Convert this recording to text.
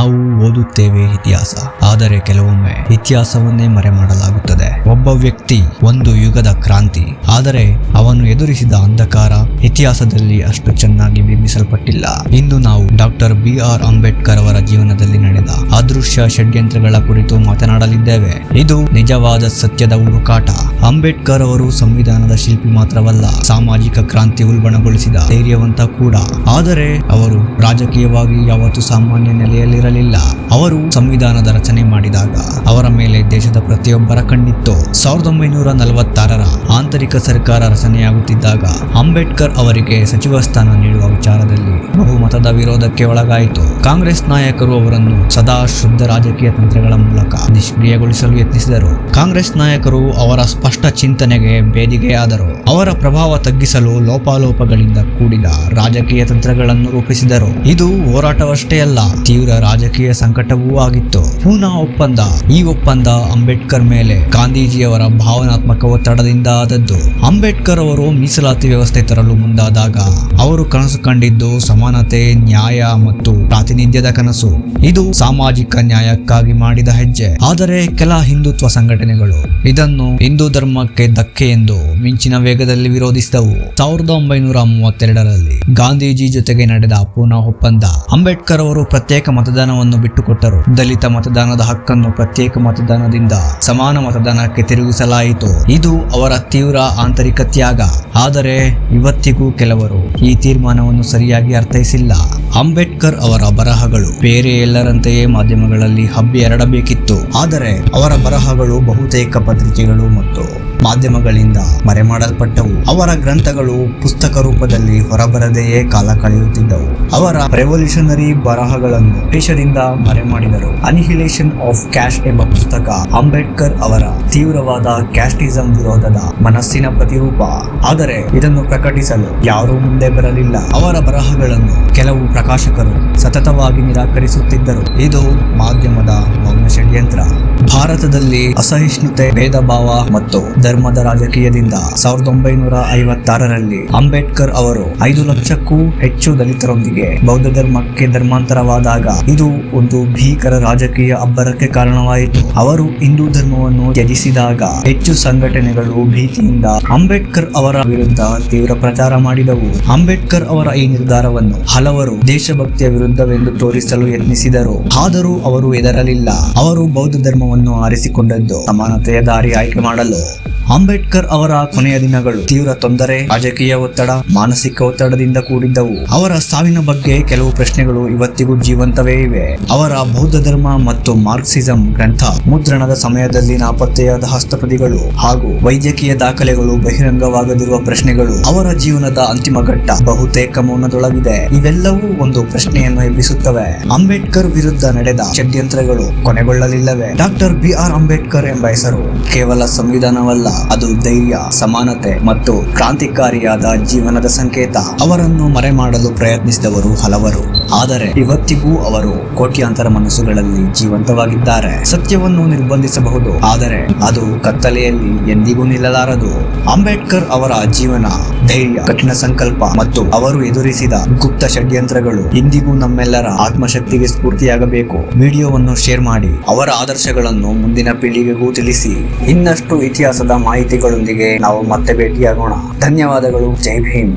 ನಾವು ಓದುತ್ತೇವೆ ಇತಿಹಾಸ. ಆದರೆ ಕೆಲವೊಮ್ಮೆ ಇತಿಹಾಸವನ್ನೇ ಮರೆ ಮಾಡಲಾಗುತ್ತದೆ ಒಬ್ಬ ವ್ಯಕ್ತಿ ಒಂದು ಯುಗದ ಕ್ರಾಂತಿ. ಆದರೆ ಅವನು ಎದುರಿಸಿದ ಅಂಧಕಾರ ಇತಿಹಾಸದಲ್ಲಿ ಅಷ್ಟು ಚೆನ್ನಾಗಿ ಬಿಂಬಿಸಲ್ಪಟ್ಟಿಲ್ಲ ಇಂದು ನಾವು ಡಾಕ್ಟರ್ ಬಿ ಆರ್ ಅಂಬೇಡ್ಕರ್ ಅವರ ಜೀವನದಲ್ಲಿ ನಡೆದ ಅದೃಶ್ಯ ಷಡ್ಯಂತ್ರಗಳ ಕುರಿತು ಮಾತನಾಡಲಿದ್ದೇವೆ. ಇದು ನಿಜವಾದ ಸತ್ಯದ ಹುಡುಕಾಟ. ಅಂಬೇಡ್ಕರ್ ಅವರು ಸಂವಿಧಾನದ ಶಿಲ್ಪಿ ಮಾತ್ರವಲ್ಲ, ಸಾಮಾಜಿಕ ಕ್ರಾಂತಿ ಉಲ್ಬಣಗೊಳಿಸಿದ ಧೈರ್ಯವಂತ ಕೂಡ. ಆದರೆ ಅವರು ರಾಜಕೀಯವಾಗಿ ಯಾವತ್ತೂ ಸಾಮಾನ್ಯ ನೆಲೆಯಲ್ಲಿರಲಿಲ್ಲ. ಅವರು ಸಂವಿಧಾನದ ರಚನೆ ಮಾಡಿದಾಗ ಮೇಲೆ ದೇಶದ ಪ್ರತಿಯೊಬ್ಬರ ಕಣ್ಣಿತ್ತು. ಸಾವಿರದ ಒಂಬೈನೂರ ನಲವತ್ತಾರರ ಆಂತರಿಕ ಸರ್ಕಾರ ರಚನೆಯಾಗುತ್ತಿದ್ದಾಗ ಅಂಬೇಡ್ಕರ್ ಅವರಿಗೆ ಸಚಿವ ಸ್ಥಾನ ನೀಡುವ ವಿಚಾರದಲ್ಲಿ ಬಹುಮತದ ವಿರೋಧಕ್ಕೆ ಒಳಗಾಯಿತು. ಕಾಂಗ್ರೆಸ್ ನಾಯಕರು ಅವರನ್ನು ಸದಾ ಶುದ್ಧ ರಾಜಕೀಯ ತಂತ್ರಗಳ ಮೂಲಕ ನಿಷ್ಕ್ರಿಯಗೊಳಿಸಲು ಯತ್ನಿಸಿದರು. ಕಾಂಗ್ರೆಸ್ ನಾಯಕರು ಅವರ ಸ್ಪಷ್ಟ ಚಿಂತನೆಗೆ ಬೇದಿಗೆಯಾದರು. ಅವರ ಪ್ರಭಾವ ತಗ್ಗಿಸಲು ಲೋಪಾಲೋಪಗಳಿಂದ ಕೂಡಿದ ರಾಜಕೀಯ ತಂತ್ರಗಳನ್ನು ರೂಪಿಸಿದರು. ಇದು ಹೋರಾಟವಷ್ಟೇ ಅಲ್ಲ, ತೀವ್ರ ರಾಜಕೀಯ ಸಂಕಟವೂ ಆಗಿತ್ತು. ಪೂನಾ ಒಪ್ಪಂದ ಈ ಒಪ್ಪಂದ ಅಂಬೇಡ್ಕರ್ ಮೇಲೆ ಗಾಂಧೀಜಿಯವರ ಭಾವನಾತ್ಮಕ ಒತ್ತಡದಿಂದ ಆದದ್ದು. ಅಂಬೇಡ್ಕರ್ ಅವರು ಮೀಸಲಾತಿ ವ್ಯವಸ್ಥೆ ತರಲು ಮುಂದಾದಾಗ ಅವರು ಕನಸು ಕಂಡಿದ್ದು ಸಮಾನತೆ, ನ್ಯಾಯ ಮತ್ತು ಪ್ರಾತಿನಿಧ್ಯದ ಕನಸು. ಇದು ಸಾಮಾಜಿಕ ನ್ಯಾಯಕ್ಕಾಗಿ ಮಾಡಿದ ಹೆಜ್ಜೆ. ಆದರೆ ಕೆಲ ಹಿಂದುತ್ವ ಸಂಘಟನೆಗಳು ಇದನ್ನು ಹಿಂದೂ ಧರ್ಮಕ್ಕೆ ಧಕ್ಕೆ ಎಂದು ಮಿಂಚಿನ ವೇಗದಲ್ಲಿ ವಿರೋಧಿಸಿದವು. ಸಾವಿರದ ಒಂಬೈನೂರ ಮೂವತ್ತೆರಡರಲ್ಲಿ ಗಾಂಧೀಜಿ ಜೊತೆಗೆ ನಡೆದ ಪೂನಾ ಒಪ್ಪಂದ. ಅಂಬೇಡ್ಕರ್ ಅವರು ಪ್ರತ್ಯೇಕ ಮತದಾನವನ್ನು ಬಿಟ್ಟುಕೊಟ್ಟರು. ದಲಿತ ಮತದಾನದ ಹಕ್ಕನ್ನು ಪ್ರತ್ಯೇಕ ಮತದಾನದಿಂದ ಸಮಾನ ಮತದಾನಕ್ಕೆ ತಿರುಗಿಸಲಾಯಿತು. ಇದು ಅವರ ತೀವ್ರ ಆಂತರಿಕ ತ್ಯಾಗ. ಆದರೆ ಇವತ್ತಿಗೂ ಕೆಲವರು ಈ ತೀರ್ಮಾನವನ್ನು ಸರಿಯಾಗಿ ಅರ್ಥೈಸಿಲ್ಲ. ಅಂಬೇಡ್ಕರ್ ಅವರ ಬರಹಗಳು ಬೇರೆ ಎಲ್ಲರಂತೆಯೇ ಮಾಧ್ಯಮಗಳಲ್ಲಿ ಹಬ್ಬಿ ಹರಡಬೇಕಿತ್ತು. ಆದರೆ ಅವರ ಬರಹಗಳು ಬಹುತೇಕ ಪತ್ರಿಕೆಗಳು ಮತ್ತು ಮಾಧ್ಯಮಗಳಿಂದ ಮರೆಮಾಡಲ್ಪಟ್ಟವು. ಅವರ ಗ್ರಂಥಗಳು ಪುಸ್ತಕ ರೂಪದಲ್ಲಿ ಹೊರಬರದೆಯೇ ಕಾಲ ಕಳೆಯುತ್ತಿದ್ದವು. ಅವರ ರೆವಲ್ಯೂಷನರಿ ಬರಹಗಳನ್ನು ದೇಶದಿಂದ ಮರೆಮಾಡಿದರು. ಅನಿಹಿಲೇಷನ್ ಆಫ್ ಕ್ಯಾಶ್ ಎಂಬ ಪುಸ್ತಕ ಅಂಬೇಡ್ಕರ್ ಅವರ ತೀವ್ರವಾದ ಕ್ಯಾಸ್ಟಿಸಂ ವಿರೋಧದ ಮನಸ್ಸಿನ ಪ್ರತಿರೂಪ. ಆದರೆ ಇದನ್ನು ಪ್ರಕಟಿಸಲು ಯಾರೂ ಮುಂದೆ ಬರಲಿಲ್ಲ. ಅವರ ಬರಹಗಳನ್ನು ಕೆಲವು ಪ್ರಕಾಶಕರು ಸತತವಾಗಿ ನಿರಾಕರಿಸುತ್ತಿದ್ದರು. ಇದು ಮಾಧ್ಯಮದ ಮೌನ ಷಡ್ಯಂತ್ರ ಭಾರತದಲ್ಲಿ ಅಸಹಿಷ್ಣುತೆ ಭೇದ ಭಾವ ಮತ್ತು ಧರ್ಮದ ರಾಜಕೀಯದಿಂದ ಸಾವಿರದ ಒಂಬೈನೂರ ಐವತ್ತಾರರಲ್ಲಿ ಅಂಬೇಡ್ಕರ್ ಅವರು ಐದು ಲಕ್ಷಕ್ಕೂ ಹೆಚ್ಚು ದಲಿತರೊಂದಿಗೆ ಬೌದ್ಧ ಧರ್ಮಕ್ಕೆ ಧರ್ಮಾಂತರವಾದಾಗ ಇದು ಒಂದು ಭೀಕರ ರಾಜಕೀಯ ಅಬ್ಬರಕ್ಕೆ ಕಾರಣವಾಯಿತು. ಅವರು ಹಿಂದೂ ಧರ್ಮವನ್ನು ತ್ಯಜಿಸಿದಾಗ ಹೆಚ್ಚು ಸಂಘಟನೆಗಳು ಭೀತಿಯಿಂದ ಅಂಬೇಡ್ಕರ್ ಅವರ ವಿರುದ್ಧ ತೀವ್ರ ಪ್ರಚಾರ ಮಾಡಿದವು. ಅಂಬೇಡ್ಕರ್ ಅವರ ಈ ನಿರ್ಧಾರವನ್ನು ಹಲವರು ದೇಶಭಕ್ತಿಯ ವಿರುದ್ಧವೆಂದು ತೋರಿಸಲು ಯತ್ನಿಸಿದರು. ಆದರೂ ಅವರು ಎದರಲಿಲ್ಲ ಅವರು ಬೌದ್ಧ ಧರ್ಮವನ್ನು ಆರಿಸಿಕೊಂಡದ್ದು ಸಮಾನತೆಯ ದಾರಿ ಆಯ್ಕೆ ಮಾಡಲು ಅಂಬೇಡ್ಕರ್ ಅವರ ಕೊನೆಯ ದಿನಗಳು ತೀವ್ರ ತೊಂದರೆ, ರಾಜಕೀಯ ಒತ್ತಡ, ಮಾನಸಿಕ ಒತ್ತಡದಿಂದ ಕೂಡಿದ್ದವು. ಅವರ ಸಾವಿನ ಬಗ್ಗೆ ಕೆಲವು ಪ್ರಶ್ನೆಗಳು ಇವತ್ತಿಗೂ ಜೀವಂತವೇ ಇವೆ. ಅವರ ಬೌದ್ಧ ಧರ್ಮ ಮತ್ತು ಮಾರ್ಕ್ಸಿಸಂ ಗ್ರಂಥ ಮುದ್ರಣದ ಸಮಯದಲ್ಲಿ ನಾಪತ್ತೆಯಾದ ಹಸ್ತಪ್ರತಿಗಳು ಹಾಗೂ ವೈದ್ಯಕೀಯ ದಾಖಲೆಗಳು ಬಹಿರಂಗವಾಗದಿರುವ ಪ್ರಶ್ನೆಗಳು ಅವರ ಜೀವನದ ಅಂತಿಮ ಘಟ್ಟ ಬಹುತೇಕ ಮೌನದೊಳಗಿದೆ. ಇವೆಲ್ಲವೂ ಒಂದು ಪ್ರಶ್ನೆಯನ್ನು ಎಬ್ಬಿಸುತ್ತವೆ. ಅಂಬೇಡ್ಕರ್ ವಿರುದ್ಧ ನಡೆದ ಷಡ್ಯಂತ್ರಗಳು ಕೊನೆಗೊಳ್ಳಲಿಲ್ಲವೆ. ಡಾಕ್ಟರ್ ಬಿ ಆರ್ ಅಂಬೇಡ್ಕರ್ ಎಂಬ ಹೆಸರು ಕೇವಲ ಸಂವಿಧಾನವಲ್ಲ ಅದು ಧೈರ್ಯ, ಸಮಾನತೆ ಮತ್ತು ಕ್ರಾಂತಿಕಾರಿಯಾದ ಜೀವನದ ಸಂಕೇತ. ಅವರನ್ನು ಮರೆಮಾಡಲು ಪ್ರಯತ್ನಿಸಿದವರು ಹಲವರು. ಆದರೆ ಇವತ್ತಿಗೂ ಅವರು ಕೋಟ್ಯಾಂತರ ಮನಸ್ಸುಗಳಲ್ಲಿ ಜೀವಂತವಾಗಿದ್ದಾರೆ. ಸತ್ಯವನ್ನು ನಿರ್ಬಂಧಿಸಬಹುದು. ಆದರೆ ಅದು ಕತ್ತಲೆಯಲ್ಲಿ ಎಂದಿಗೂ ನಿಲ್ಲಲಾರದು. ಅಂಬೇಡ್ಕರ್ ಅವರ ಜೀವನ ಧೈರ್ಯ, ಕಠಿಣ ಸಂಕಲ್ಪ ಮತ್ತು ಅವರು ಎದುರಿಸಿದ ಗುಪ್ತ ಷಡ್ಯಂತ್ರಗಳು ಇಂದಿಗೂ ನಮ್ಮೆಲ್ಲರ ಆತ್ಮಶಕ್ತಿಗೆ ಸ್ಫೂರ್ತಿಯಾಗಬೇಕು. ವಿಡಿಯೋವನ್ನು ಶೇರ್ ಮಾಡಿ ಅವರ ಆದರ್ಶಗಳನ್ನು ಮುಂದಿನ ಪೀಳಿಗೆಗೂ ತಿಳಿಸಿ. ಇನ್ನಷ್ಟು ಇತಿಹಾಸದ ಮಾಹಿತಿಗಳೊಂದಿಗೆ ನಾವು ಮತ್ತೆ ಭೇಟಿಯಾಗೋಣ. ಧನ್ಯವಾದಗಳು. ಜೈ ಭೀಮ್.